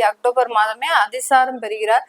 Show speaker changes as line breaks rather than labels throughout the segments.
October மாதமே அதிசாரம் பெறுகிறார்.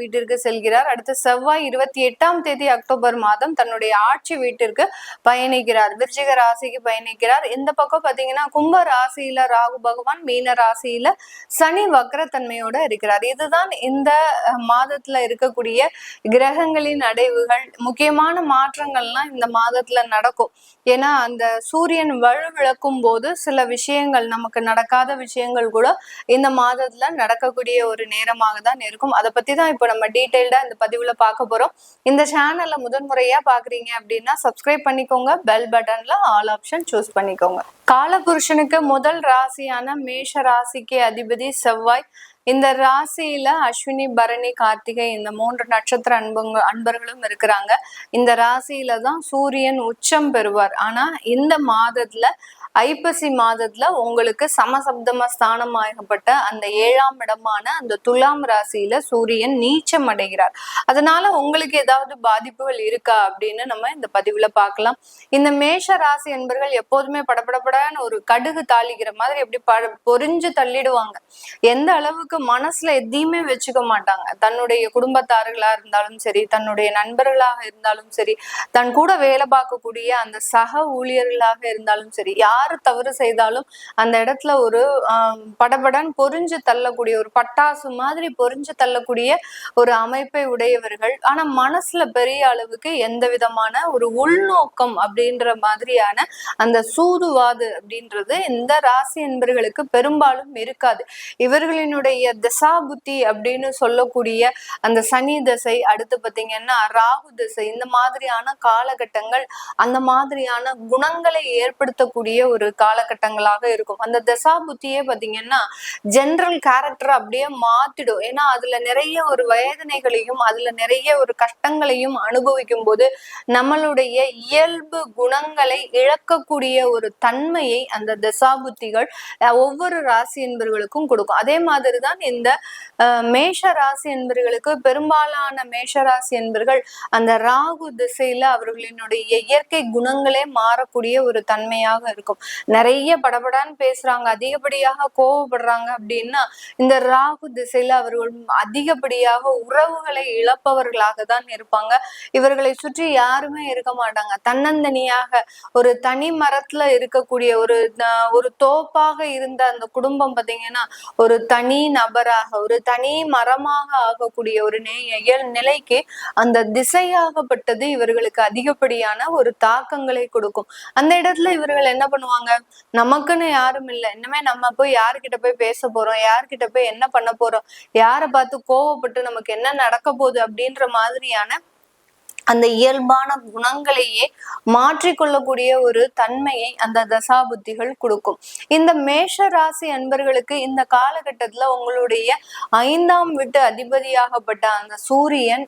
வீட்டிற்கு செல்கிறார். அடுத்து செவ்வாய் இருபத்தி எட்டாம் தேதி அக்டோபர் மாதம் தன்னுடைய ஆட்சி வீட்டிற்கு பயணிக்கிறார். விருச்சிக ராசிக்கு பயணிக்கிறார். இந்த பக்கம் பாத்தீங்கன்னா கும்ப ராசியில ராகு பகவான் மீன ராசியில சனி வக்ரத்தன்மையோட இருக்கிறார். இதுதான் இந்த மாதத்துல இருக்கக்கூடிய கிரகங்களின் அடைவுகள். முக்கியமான மாற்றங்கள்லாம் இந்த மாதத்துல நடக்கும். ஏன்னா அந்த சூரியன் வலுவிழக்கும் போது சில விஷயங்கள் நமக்கு நடக்காத விஷயங்கள் கூட இந்த மாதத்துல நடக்கக்கூடிய ஒரு நேரமாக தான் இருக்கும். அதை பத்தி தான் இப்போ நம்ம டீட்டெயில்டா இந்த பதிவுல பார்க்க போறோம். இந்த சேனல்ல முதன்முறையா பாக்குறீங்க அப்படின்னா சப்ஸ்கிரைப் பண்ணிக்கோங்க பெல் பட்டன்ல ஆல் ஆப்ஷன் சூஸ் பண்ணிக்கோங்க. காலபுருஷனுக்கு முதல் ராசியான மேஷ ராசிக்கு அதிபதி செவ்வாய். இந்த ராசியில அஸ்வினி பரணி கார்த்திகை இந்த மூன்று நட்சத்திர அன்புங்க அன்பர்களும் இருக்கிறாங்க. இந்த ராசியில தான் சூரியன் உச்சம் பெறுவார். ஆனா இந்த மாதத்துல ஐப்பசி மாதத்துல உங்களுக்கு சமசப்தம ஸ்தானமாகப்பட்ட அந்த ஏழாம் இடமான அந்த துலாம் ராசியில சூரியன் நீச்சம் அடைகிறார். அதனால உங்களுக்கு ஏதாவது பாதிப்புகள் இருக்கா அப்படின்னு நம்ம இந்த பதிவுல பார்க்கலாம். இந்த மேஷ ராசி என்பர்கள் எப்போதுமே படபடபடன்னு ஒரு கடுகு தாளிக்கிற மாதிரி எப்படி ப பொறிஞ்சு தள்ளிடுவாங்க. எந்த அளவுக்கு மனசுல எதையுமே வச்சுக்க மாட்டாங்க. தன்னுடைய குடும்பத்தார்களா இருந்தாலும் சரி தன்னுடைய நண்பர்களாக இருந்தாலும் சரி தன் கூட வேலை பார்க்கக்கூடிய அந்த சக ஊழியர்களாக இருந்தாலும் சரி யார் யாரு தவறு செய்தாலும் அந்த இடத்துல ஒரு படபடன் பொறிஞ்சு தள்ளக்கூடிய ஒரு பட்டாசு மாதிரி பொறிஞ்சு தள்ளக்கூடிய ஒரு அமைப்பை உடையவர்கள். ஆனா மனசுல பெரிய அளவுக்கு எந்த விதமான ஒரு உள்நோக்கம் அப்படின்ற மாதிரியான அந்த சூதுவாது அப்படின்றது இந்த ராசி என்பர்களுக்கு பெரும்பாலும் இருக்காது. இவர்களினுடைய திசா புத்தி அப்படின்னு சொல்லக்கூடிய அந்த சனி தசை அடுத்து பார்த்தீங்கன்னா ராகு திசை இந்த மாதிரியான காலகட்டங்கள் அந்த மாதிரியான குணங்களை ஏற்படுத்தக்கூடிய ஒரு காலகட்டங்களாக இருக்கும். அந்த தசா புத்தியே பாத்தீங்கன்னா ஜென்ரல் கேரக்டர் அப்படியே மாத்திடும். ஏன்னா அதுல நிறைய ஒரு வேதனைகளையும் அதுல நிறைய ஒரு கஷ்டங்களையும் அனுபவிக்கும் போது நம்மளுடைய இயல்பு குணங்களை இழக்கக்கூடிய ஒரு தன்மையை அந்த தசாபுத்திகள் ஒவ்வொரு ராசி என்பர்களுக்கும் கொடுக்கும். அதே மாதிரிதான் இந்த மேஷ ராசி என்பர்களுக்கு பெரும்பாலான மேஷ ராசி என்பர்கள் அந்த ராகு திசையில அவர்களினுடைய இயற்கை குணங்களே மாறக்கூடிய ஒரு தன்மையாக இருக்கும். நிறைய படபடான்னு பேசுறாங்க அதிகப்படியாக கோவப்படுறாங்க அப்படின்னா இந்த ராகு திசையில அவர்கள் அதிகப்படியாக உறவுகளை இழப்பவர்களாக தான் இருப்பாங்க. இவர்களை சுற்றி யாருமே இருக்க மாட்டாங்க. தன்னந்தனியாக ஒரு தனி மரத்துல இருக்கக்கூடிய ஒரு ஒரு தோப்பாக இருந்த அந்த குடும்பம் பாத்தீங்கன்னா ஒரு தனி நபராக ஒரு தனி மரமாக ஆகக்கூடிய ஒரு நிலைக்கு அந்த திசையாகப்பட்டது இவர்களுக்கு அதிகப்படியான ஒரு தாக்கங்களை கொடுக்கும். அந்த இடத்துல இவர்கள் என்ன பண்ணுவாங்க? நமக்குன்னு யாரும் இல்லை. இனிமே நம்ம போய் யாருக்கிட்ட போய் பேச போறோம்? யாருக்கிட்ட போய் என்ன பண்ண போறோம்? யாரை பார்த்து கோவப்பட்டு நமக்கு என்ன நடக்க போகுது அப்படின்ற மாதிரியான அந்த இயல்பான குணங்களையே மாற்றிக்கொள்ளக்கூடிய ஒரு தன்மையை அந்த தசாபுத்திகள் கொடுக்கும். இந்த மேஷ ராசி அன்பர்களுக்கு இந்த காலகட்டத்துல உங்களுடைய ஐந்தாம் விட்டு அதிபதியாகப்பட்ட அந்த சூரியன்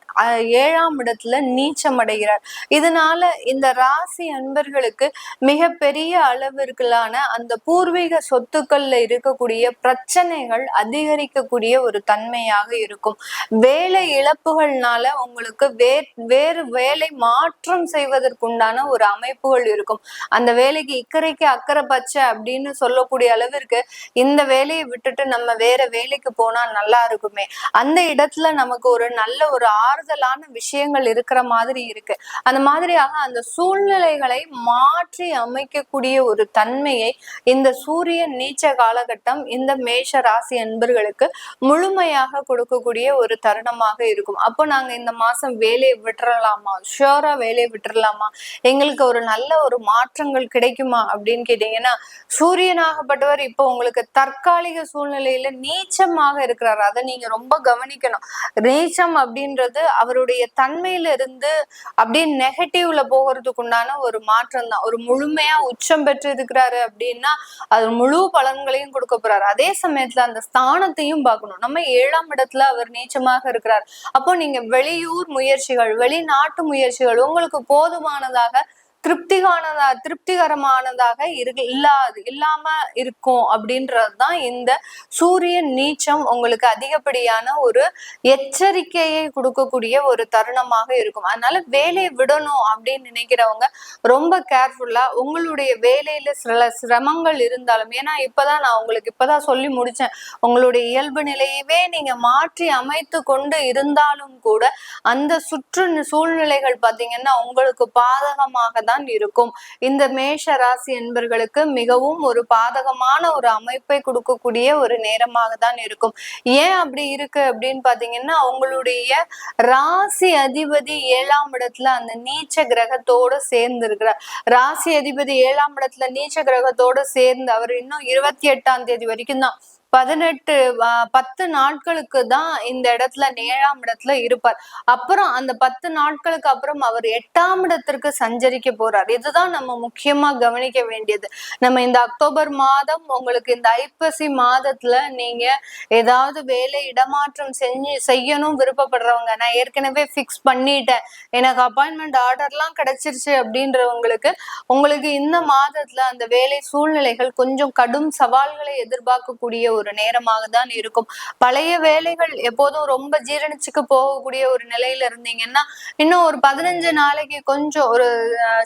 ஏழாம் இடத்துல நீச்சம் அடைகிறார். இதனால இந்த ராசி அன்பர்களுக்கு மிக பெரிய அளவிற்குலான அந்த பூர்வீக சொத்துக்கள்ல இருக்கக்கூடிய பிரச்சனைகள் அதிகரிக்கக்கூடிய ஒரு தன்மையாக இருக்கும். வேலை இழப்புகள்னால உங்களுக்கு வே வேறு வேலை மாற்றம் செய்வதற்குண்டான ஒரு அமைப்புகள் இருக்கும். அந்த வேலைக்கு இக்கரைக்கு அக்கறை பச்சை அப்படின்னு சொல்லக்கூடிய அளவிற்கு இந்த வேலையை விட்டுட்டு நம்ம வேற வேலைக்கு போனா நல்லா இருக்குமே. அந்த இடத்துல நமக்கு ஒரு நல்ல ஒரு ஆறுதலான விஷயங்கள் இருக்கிற மாதிரி இருக்கு. அந்த மாதிரியாக அந்த சூழ்நிலைகளை மாற்றி அமைக்கக்கூடிய ஒரு தன்மையை இந்த சூரிய நீச்ச காலகட்டம் இந்த மேஷ ராசி அன்பர்களுக்கு முழுமையாக கொடுக்கக்கூடிய ஒரு தருணமாக இருக்கும். அப்போ நாங்க இந்த மாசம் வேலையை விட்டுறலாம். ஷியோரா வேலையை விட்டுறலாமா? எங்களுக்கு ஒரு நல்ல ஒரு மாற்றங்கள் கிடைக்குமா? அப்படின்னு கேட்டீங்கன்னா சூரியனாகப்பட்டவர் இப்போ உங்களுக்கு தற்காலிக சூழ்நிலையில நீச்சமாக இருக்கிறார். அதை நீங்க ரொம்ப கவனிக்கணும். நீச்சம் அப்படின்றது அவருடைய தன்மையில இருந்து அப்படியே நெகட்டிவ்ல போகிறதுக்கு உண்டான ஒரு மாற்றம் தான். ஒரு முழுமையா உச்சம் பெற்று இருக்கிறாரு அப்படின்னா அது முழு பலன்களையும் கொடுக்க போறாரு. அதே சமயத்துல அந்த ஸ்தானத்தையும் பார்க்கணும். நம்ம ஏழாம் இடத்துல அவர் நீச்சமாக இருக்கிறார். அப்போ நீங்க வெளியூர் முயற்சிகள் நாட்டு முயற்சிகள் உங்களுக்கு போதுமானதாக திருப்திகானதா திருப்திகரமானதாக இரு இல்லாது இல்லாம இருக்கும் அப்படின்றது தான் இந்த சூரியன் நீச்சம் உங்களுக்கு அதிகப்படியான ஒரு எச்சரிக்கையை கொடுக்கக்கூடிய ஒரு தருணமாக இருக்கும். அதனால வேலையை விடணும் அப்படின்னு நினைக்கிறவங்க ரொம்ப கேர்ஃபுல்லா உங்களுடைய வேலையில சில சிரமங்கள் இருந்தாலும் ஏன்னா இப்பதான் நான் உங்களுக்கு இப்பதான் சொல்லி முடிச்சேன். உங்களுடைய இயல்பு நிலையவே நீங்க மாற்றி அமைத்து கொண்டு இருந்தாலும் கூட அந்த சுற்று சூழ்நிலைகள் பாத்தீங்கன்னா உங்களுக்கு பாதகமாக தான் தான் இருக்கும். இந்த மேஷ ராசி என்பர்களுக்கு மிகவும் ஒரு பாதகமான ஒரு அமைப்பை கொடுக்கக்கூடிய ஒரு நேரமாக தான் இருக்கும். ஏன் அப்படி இருக்கு அப்படின்னு பாத்தீங்கன்னா அவங்களுடைய ராசி அதிபதி ஏழாம் இடத்துல அந்த நீச்ச கிரகத்தோட சேர்ந்து இருக்கிறார் ராசி அதிபதி ஏழாம் இடத்துல நீச்ச கிரகத்தோட சேர்ந்து அவர் இன்னும் இருபத்தி எட்டாம் தேதி வரைக்கும் தான் பதினெட்டு பத்து நாட்களுக்கு தான் இந்த இடத்துல ஏழாம் இடத்துல இருப்பார். அப்புறம் அந்த பத்து நாட்களுக்கு அப்புறம் அவர் எட்டாம் இடத்திற்கு சஞ்சரிக்க போறார். இதுதான் நம்ம முக்கியமா கவனிக்க வேண்டியது. நம்ம இந்த அக்டோபர் மாதம் உங்களுக்கு இந்த ஐப்பசி மாதத்துல நீங்க ஏதாவது வேலை இடமாற்றம் செஞ்சு செய்யணும் விருப்பப்படுறவங்க. நான் ஏற்கனவே ஃபிக்ஸ் பண்ணிட்டேன். எனக்கு அப்பாயின்மெண்ட் ஆர்டர்லாம் கிடைச்சிருச்சு அப்படின்றவங்களுக்கு உங்களுக்கு இந்த மாதத்துல அந்த வேலை சூழ்நிலைகள் கொஞ்சம் கடும் சவால்களை எதிர்பார்க்கக்கூடிய ஒரு ஒரு நேரமாக தான் இருக்கும். பழைய வேலைகள் எப்போதும் ரொம்ப ஜீரணிச்சுக்கு போகக்கூடிய ஒரு நிலையில இருந்தீங்கன்னா இன்னும் ஒரு பதினஞ்சு நாளைக்கு கொஞ்சம் ஒரு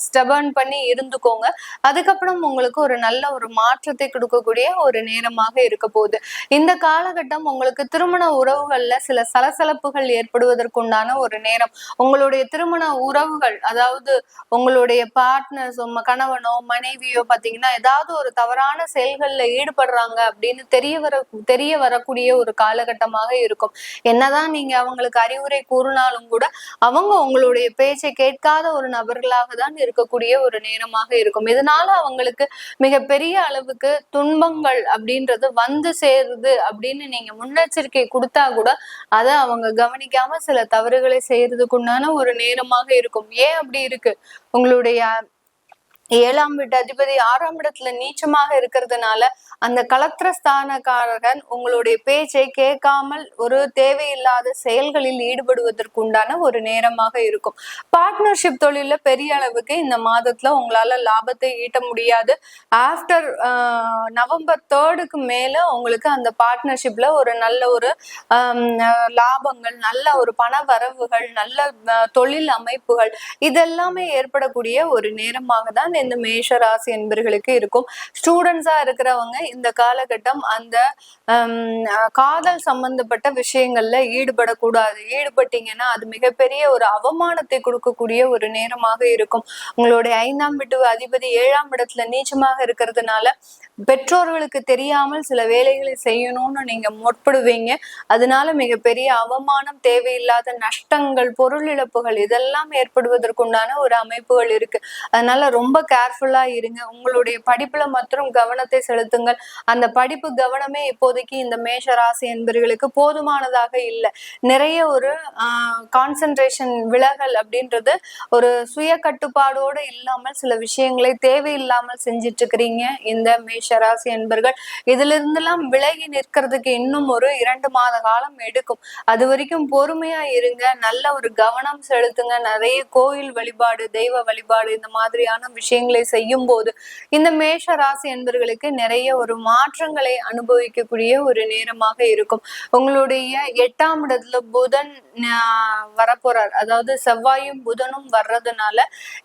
ஸ்டபர்ன் பண்ணி இருந்துக்கோங்க. அதுக்கப்புறம் உங்களுக்கு ஒரு நல்ல ஒரு மாற்றத்தை கொடுக்கக்கூடிய ஒரு நேரமாக இருக்க போகுது. இந்த காலகட்டம் உங்களுக்கு திருமண உறவுகள்ல சில சலசலப்புகள் ஏற்படுவதற்குண்டான ஒரு நேரம். உங்களுடைய திருமண உறவுகள் அதாவது உங்களுடைய பார்ட்னர்ஸ் உங்க கணவனோ மனைவியோ பாத்தீங்கன்னா ஏதாவது ஒரு தவறான செயல்கள்ல ஈடுபடுறாங்க அப்படின்னு தெரிய வர தெரிய வரக்கூடிய ஒரு காலகட்டமாக இருக்கும். என்னதான் நீங்க அவங்களுக்கு அறிவுரை கூறினாலும் கூட அவங்க உங்களுடைய பேச்சை கேட்காத ஒரு நபர்களாக தான் இருக்கக்கூடிய ஒரு நேரமாக இருக்கும். இதனால அவங்களுக்கு மிகப்பெரிய அளவுக்கு துன்பங்கள் அப்படின்றது வந்து சேருது அப்படின்னு நீங்க முன்னெச்சரிக்கை கொடுத்தா கூட அதை அவங்க கவனிக்காம சில தவறுகளை செய்யறதுக்குண்டான ஒரு நேரமாக இருக்கும். ஏன் அப்படி இருக்கு? உங்களுடைய ஏழாம் வீட்டு அதிபதி ஆறாம் இடத்துல நீச்சமாக இருக்கிறதுனால அந்த கலத்திரஸ்தானக்காரகன் உங்களுடைய பேச்சை கேட்காமல் ஒரு தேவையில்லாத செயல்களில் ஈடுபடுவதற்கு உண்டான ஒரு நேரமாக இருக்கும். பார்ட்னர்ஷிப் தொழில பெரிய அளவுக்கு இந்த மாதத்துல உங்களால லாபத்தை ஈட்ட முடியாது. ஆஃப்டர் நவம்பர் தேர்டுக்கு மேல உங்களுக்கு அந்த பார்ட்னர்ஷிப்ல ஒரு நல்ல ஒரு லாபங்கள் நல்ல ஒரு பண வரவுகள் நல்ல தொழில் அமைப்புகள் இதெல்லாமே ஏற்படக்கூடிய ஒரு நேரமாக தான் இந்த மேஷ ராசி என்பர்களுக்கு இருக்கும். ஸ்டூடெண்ட்ஸா இருக்கிறவங்க இந்த காலகட்டம் அந்த காதல் சம்பந்தப்பட்ட விஷயங்கள்ல ஈடுபடக்கூடாது. ஈடுபட்டீங்கன்னா அது மிகப்பெரிய ஒரு அவமானத்தை கொடுக்கக்கூடிய ஒரு நேரமாக இருக்கும். உங்களுடைய ஐந்தாம் வீட்டு அதிபதி ஏழாம் இடத்துல நீச்சமாக இருக்கிறதுனால பெற்றோர்களுக்கு தெரியாமல் சில வேலைகளை செய்யணும்னு நீங்க முற்படுவீங்க. அதனால மிகப்பெரிய அவமானம் தேவையில்லாத நஷ்டங்கள் பொருள் இழப்புகள் இதெல்லாம் ஏற்படுவதற்குண்டான ஒரு அமைப்புகள் இருக்கு. அதனால ரொம்ப கேர்ஃபுல்லா இருங்க. உங்களுடைய படிப்புல மற்றும் கவனத்தை செலுத்துங்கள். அந்த படிப்பு கவனமே இப்போதைக்கு இந்த மேஷ ராசி என்பர்களுக்கு போதுமானதாக இல்லை. நிறைய ஒரு கான்சென்ட்ரேஷன் விலகல் அப்படின்றது ஒரு சுய கட்டுப்பாடோடு இல்லாமல் சில விஷயங்களை தேவையில்லாமல் செஞ்சிட்டு இருக்கிறீங்க இந்த மேஷ ராசி என்பர்கள். இதுல இருந்தெல்லாம் விலகி நிற்கிறதுக்கு இன்னும் ஒரு இரண்டு மாத காலம் எடுக்கும். அது வரைக்கும் பொறுமையா இருங்க. நல்ல ஒரு கவனம் செலுத்துங்க. நிறைய கோயில் வழிபாடு தெய்வ வழிபாடு இந்த மாதிரியான விஷயம் விஷயங்களை செய்யும் போது இந்த மேஷ ராசி என்பர்களுக்கு நிறைய ஒரு மாற்றங்களை அனுபவிக்கக்கூடிய ஒரு நேரமாக இருக்கும். உங்களுடைய எட்டாம் இடத்துல புதன் வரப்போறார். அதாவது செவ்வாயும் புதனும் வர்றதுனால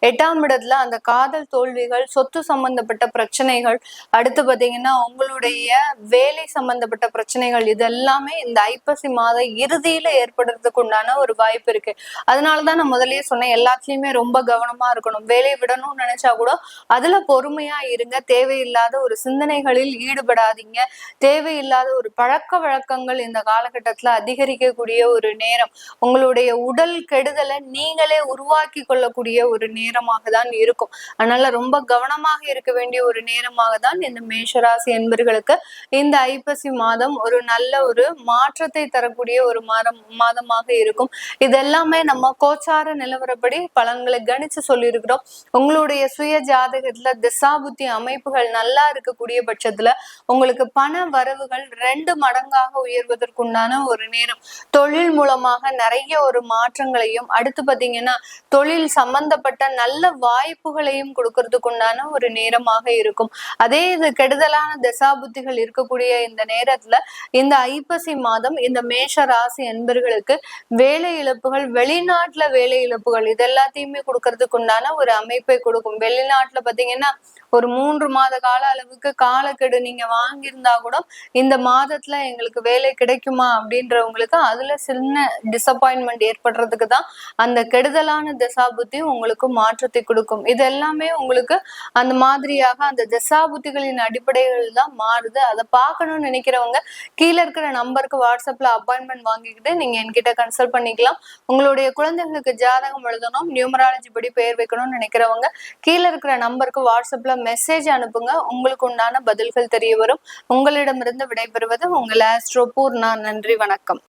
எட்டாம் இடத்துல அந்த காதல் தோல்விகள் சொத்து சம்பந்தப்பட்ட பிரச்சனைகள் அடுத்து பாத்தீங்கன்னா உங்களுடைய வேலை சம்பந்தப்பட்ட பிரச்சனைகள் இதெல்லாமே இந்த ஐப்பசி மாத இறுதியில ஏற்படுறதுக்கு உண்டான ஒரு வாய்ப்பு இருக்கு. அதனாலதான் நான் முதலே சொன்னேன் எல்லாத்துலயுமே ரொம்ப கவனமா இருக்கணும். வேலையை விடணும்னு நினைச்சா கூட அதுல பொறுமையா இருங்க. தேவையில்லாத ஒரு சிந்தனைகளில் ஈடுபடாதீங்க. தேவையில்லாத ஒரு பழக்க வழக்கங்கள் இந்த காலகட்டத்துல அதிகரிக்கக்கூடிய ஒரு நேரம் உங்களுடைய உடல் கெடுதலை நீங்களே உருவாக்கி கொள்ளக்கூடிய ஒரு நேரமாக தான் இருக்கும். அதனால ரொம்ப கவனமாக இருக்க வேண்டிய ஒரு நேரமாக தான் இந்த மேஷராசி என்பர்களுக்கு இந்த ஐப்பசி மாதம் ஒரு நல்ல ஒரு மாற்றத்தை தரக்கூடிய ஒரு மாதம் மாதமாக இருக்கும். இதெல்லாமே நம்ம கோச்சார நிலவரப்படி பலன்களை கணிச்சு சொல்லியிருக்கிறோம். உங்களுடைய சுய ஜாதகத்துல திசாபுத்தி அமைப்புகள் நல்லா இருக்கக்கூடிய பட்சத்துல உங்களுக்கு பண வரவுகள் ரெண்டு மடங்காக உயர்வதற்குண்டான ஒரு நேரம். தொழில் மூலமாக நிறைய ஒரு மாற்றங்களையும் அடுத்து பாத்தீங்கன்னா தொழில் சம்பந்தப்பட்ட நல்ல வாய்ப்புகளையும் கொடுக்கறதுக்குண்டான ஒரு நேரமாக இருக்கும். அதே இது கெடுதலான திசாபுத்திகள் இருக்கக்கூடிய இந்த நேரத்துல இந்த ஐப்பசி மாதம் இந்த மேஷ ராசி என்பர்களுக்கு வேலை இழப்புகள் வெளிநாட்டுல வேலை இழப்புகள் இது எல்லாத்தையுமே கொடுக்கறதுக்கு உண்டான ஒரு அமைப்பை கொடுக்கும். வெளிநாட்டுல பாத்தீங்கன்னா ஒரு மூன்று மாத கால அளவுக்கு காலக்கெடு நீங்க வாங்கியிருந்தா கூட இந்த மாதத்துல எங்களுக்கு வேலை கிடைக்குமா அப்படின்றவங்களுக்கு அதுல சின்ன டிசப்பாயின்மெண்ட் ஏற்படுறதுக்கு தான் அந்த கெடுதலான தசாபுத்தி உங்களுக்கு மாற்றத்தை கொடுக்கும். இது எல்லாமே உங்களுக்கு அந்த மாதிரியாக அந்த தசாபுத்திகளின் அடிப்படைகள் தான் மாறுது. அதை பார்க்கணும்னு நினைக்கிறவங்க கீழே இருக்கிற நம்பருக்கு வாட்ஸ்அப்ல அப்பாயின்மெண்ட் வாங்கிக்கிட்டு நீங்க என்கிட்ட கன்சல்ட் பண்ணிக்கலாம். உங்களுடைய குழந்தைங்களுக்கு ஜாதகம் எழுதணும் நியூமராலஜி படி பெயர் வைக்கணும்னு நினைக்கிறவங்க கீழே இருக்கிற நம்பருக்கு வாட்ஸ்அப்ல மெசேஜ் அனுப்புங்க. உங்களுக்கு உண்டான பதில்கள் தெரிய வரும். உங்களிடமிருந்து விடைபெறுவது உங்கள் ஆஸ்ட்ரோ பூர்ணா. நன்றி வணக்கம்.